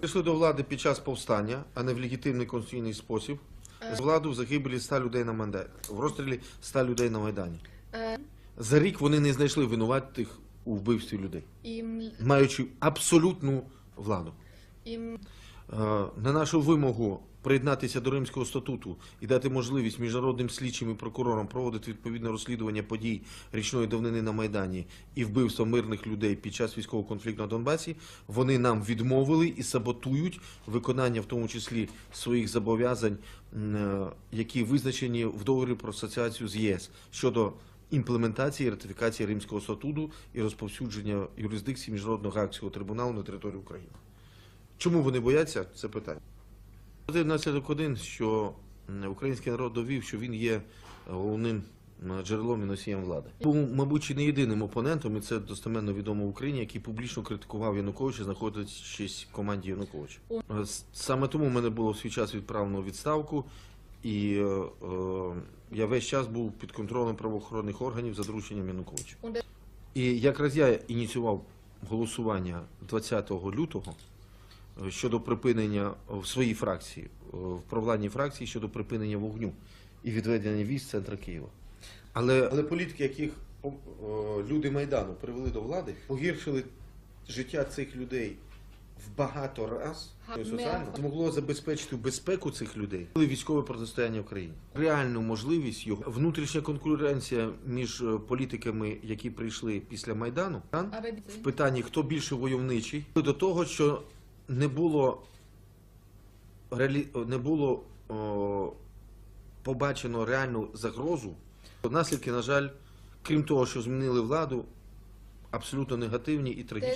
Прийшли до влади під час повстання, а не в легітимний конституційний спосіб. З владу в загибелі ста людей на Майдані, в розстрілі ста людей на Майдані. Е, За рік вони не знайшли винуватих у вбивстві людей, маючи абсолютну владу. Е, На нашу вимогу приєднатися до Римського статуту і дати можливість міжнародним слідчим і прокурорам проводити відповідне розслідування подій річної давнини на Майдані і вбивства мирних людей під час військового конфлікту на Донбасі, вони нам відмовили і саботують виконання, в тому числі своїх зобов'язань, е, які визначені в договорі про асоціацію з ЄС щодо імплементації і ратифікації Римського статуту і розповсюдження юрисдикції міжнародного гаагського трибуналу на території України. Чому вони бояться? Це питання. Один наслідок один, що український народ довів, що він є головним джерелом і носієм влади. Був, мабуть, не єдиним опонентом, і це достеменно відомо в Україні, який публічно критикував Януковича, знаходячись в команді Януковича. Саме тому в мене було в свій час відправлено відставку, і е, е, я весь час був під контролем правоохоронних органів за дорученням Януковича. І якраз я ініціював голосування 20 лютого щодо припинення в своїй фракції, е, в провладній фракції щодо припинення вогню і відведення військ з центра Києва. Але, але політики, яких о, о, люди Майдану привели до влади, погіршили життя цих людей в багато раз. Соціально. змогло забезпечити безпеку цих людей. Коли військове протистояння в країні. Реальну можливість його. Внутрішня конкуренція між е, політиками, які прийшли після майдану, в питанні хто більше войовничий, до того, що не було не було о, побачено реальну загрозу. Наслідки, на жаль, крім того, що змінили владу, абсолютно негативні і трагічні.